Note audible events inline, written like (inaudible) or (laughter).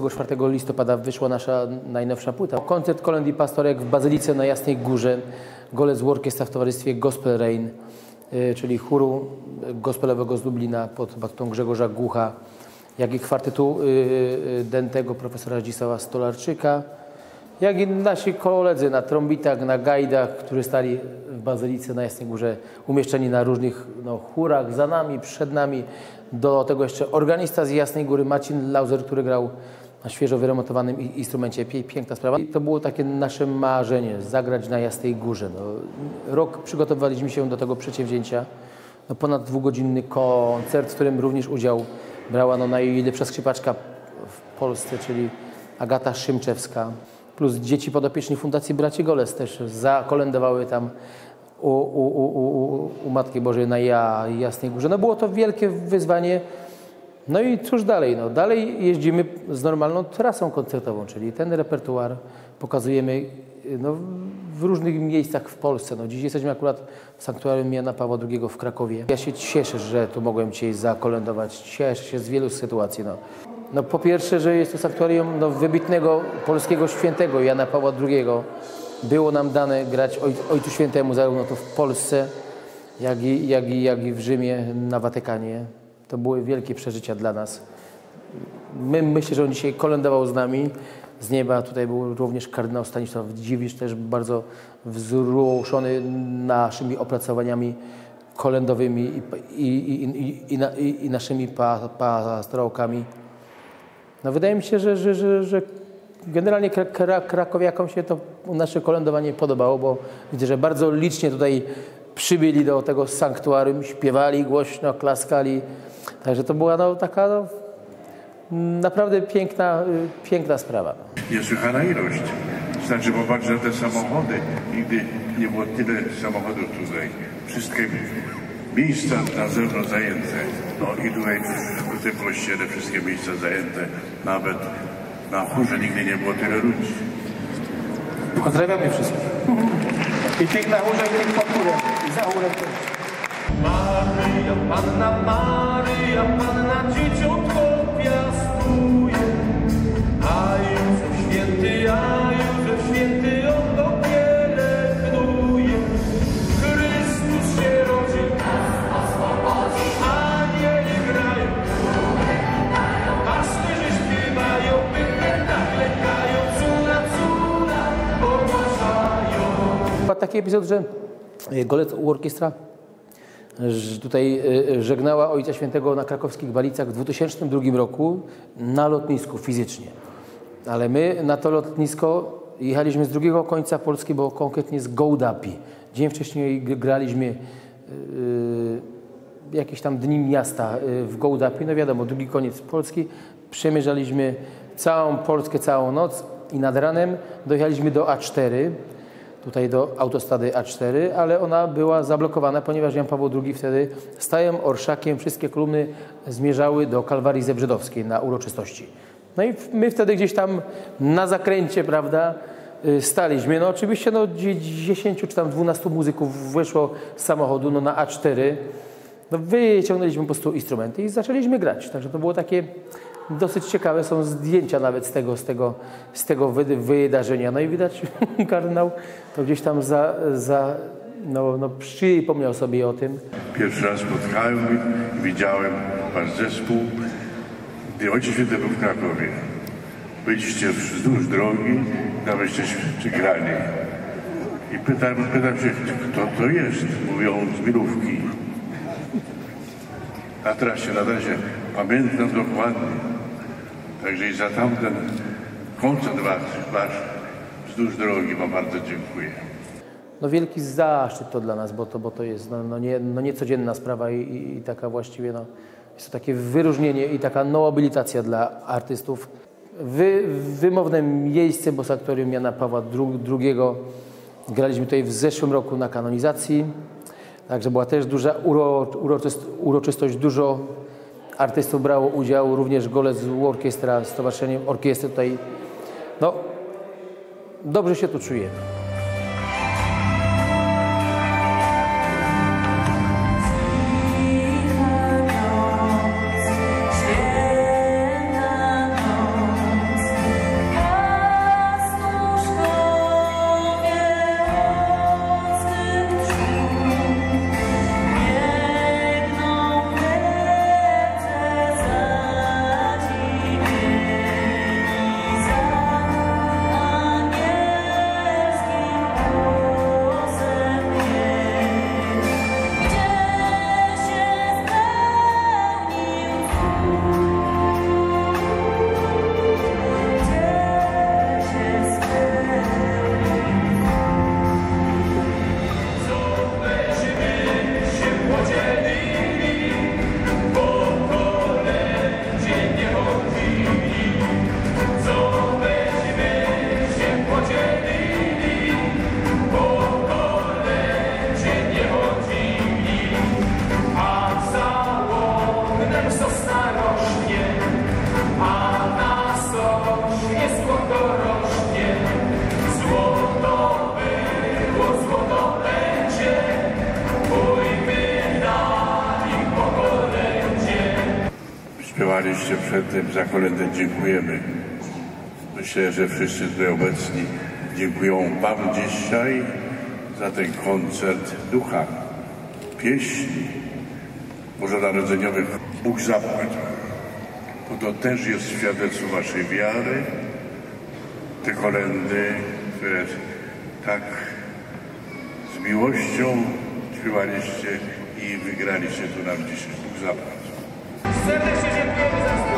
24 listopada wyszła nasza najnowsza płyta. Koncert Kolęd i Pastorek w Bazylice na Jasnej Górze. Golec Orkiestra w towarzystwie Gospel Rain, y, czyli chóru gospelowego z Lublina pod batutą Grzegorza Głucha, jak i kwartetu y, y, dętego profesora Zdzisława Stolarczyka, jak i nasi koledzy na trombitach, na gajdach, którzy stali w Bazylice na Jasnej Górze, umieszczeni na różnych no, chórach, za nami, przed nami. Do tego jeszcze organista z Jasnej Góry, Marcin Lauser, który grał na świeżo wyremontowanym instrumencie. Piękna sprawa. I to było takie nasze marzenie, zagrać na Jasnej Górze. No, rok przygotowaliśmy się do tego przedsięwzięcia. No, ponad dwugodzinny koncert, w którym również udział brała no, najlepsza skrzypaczka w Polsce, czyli Agata Szymczewska. Plus dzieci podopieczni Fundacji Braci Goles też zakolędowały tam u, u, u, u, Matki Bożej na ja, Jasnej Górze. No było to wielkie wyzwanie. No i cóż dalej? No dalej jeździmy z normalną trasą koncertową, czyli ten repertuar pokazujemy no, w różnych miejscach w Polsce. No, dziś jesteśmy akurat w sanktuarium Jana Pawła II w Krakowie. Ja się cieszę, że tu mogłem dzisiaj zakolędować. Cieszę się z wielu sytuacji. No. No, po pierwsze, że jest to sanktuarium no, wybitnego polskiego świętego Jana Pawła II. Było nam dane grać oj, Ojcu Świętemu zarówno tu w Polsce, jak i, jak, i, jak i w Rzymie, na Watykanie. To były wielkie przeżycia dla nas. My myślę, że on dzisiaj kolędował z nami z nieba. Tutaj był również kardynał Stanisław Dziwisz, też bardzo wzruszony naszymi opracowaniami kolędowymi i, i, i, i, i, na- i, i naszymi pa, pastorałkami. No wydaje mi się, że, że, że, że generalnie kra, kra, krakowiakom się to nasze kolędowanie podobało, bo widzę, że bardzo licznie tutaj przybyli do tego sanktuarium, śpiewali głośno, klaskali. Także to była no, taka no, naprawdę piękna, y, piękna sprawa. Niesłychana ilość. Znaczy popatrz na te samochody. Nigdy nie było tyle samochodów tutaj. Wszystkie miejsca na zewnątrz zajęte. No i tutaj w tym kościele wszystkie miejsca zajęte. Nawet na chórze nigdy nie było tyle ludzi. Pozdrawiamy wszystkich. I piękna chórza, i piękna chórę. I za chórę też. Maryja, taki epizod, że y, Golec Orkiestra tutaj y, żegnała Ojca Świętego na krakowskich Balicach w 2002 roku na lotnisku fizycznie. Ale my na to lotnisko jechaliśmy z drugiego końca Polski, bo konkretnie z Gołdapi. Dzień wcześniej graliśmy yy, jakieś tam dni miasta w Gołdapi. No wiadomo, drugi koniec Polski. Przemierzaliśmy całą Polskę, całą noc i nad ranem dojechaliśmy do A4 tutaj do autostrady A4, ale ona była zablokowana, ponieważ Jan Paweł II wtedy stałym orszakiem wszystkie kolumny zmierzały do Kalwarii Zebrzydowskiej na uroczystości. No i my wtedy gdzieś tam na zakręcie, prawda, y, staliśmy. No oczywiście no, dzie- 10 czy tam 12 muzyków weszło z samochodu no, na A4. No, wyciągnęliśmy po prostu instrumenty i zaczęliśmy grać. Także to było takie dosyć ciekawe. Są zdjęcia nawet z tego, z tego, z tego wy- wydarzenia. No i widać, (laughs) kardynał to gdzieś tam za, za, no, no, przypomniał sobie o tym. Pierwszy raz spotkałem i widziałem wasz zespół, gdy Ojciec Święty był w Krakowie. Byliście wzdłuż drogi, naweście czy grali. I pytam, pytam się, kto to jest? Mówią z Milówki. Na trasie, na trasie. Pamiętam dokładnie. Także i za tamten koncert wasz, wasz wzdłuż drogi wam bardzo dziękuję. No wielki zaszczyt to dla nas, bo to, bo to jest no, no, nie, no niecodzienna sprawa i, i, i taka właściwie no, jest to takie wyróżnienie i taka nobilitacja dla artystów. Wy, wymowne miejsce, bo sanktuarium Jana Pawła II graliśmy tutaj w zeszłym roku na kanonizacji, także była też duża uro, uroczyst, uroczystość, dużo artystów brało udział, również Golec Orkiestra, Stowarzyszeniem Orkiestry tutaj. No, dobrze się tu czujemy. Śpiewaliście przed tym za kolędę dziękujemy. Myślę, że wszyscy tutaj obecni dziękują Wam dzisiaj za ten koncert ducha, pieśni bożonarodzeniowych. Bóg zapłać. Bo to też jest świadectwo Waszej wiary. Te kolendy, które tak z miłością śpiewaliście i wygraliście tu nam dzisiaj. Bóg zapłać. Serdecznie dziękujemy za współpracę.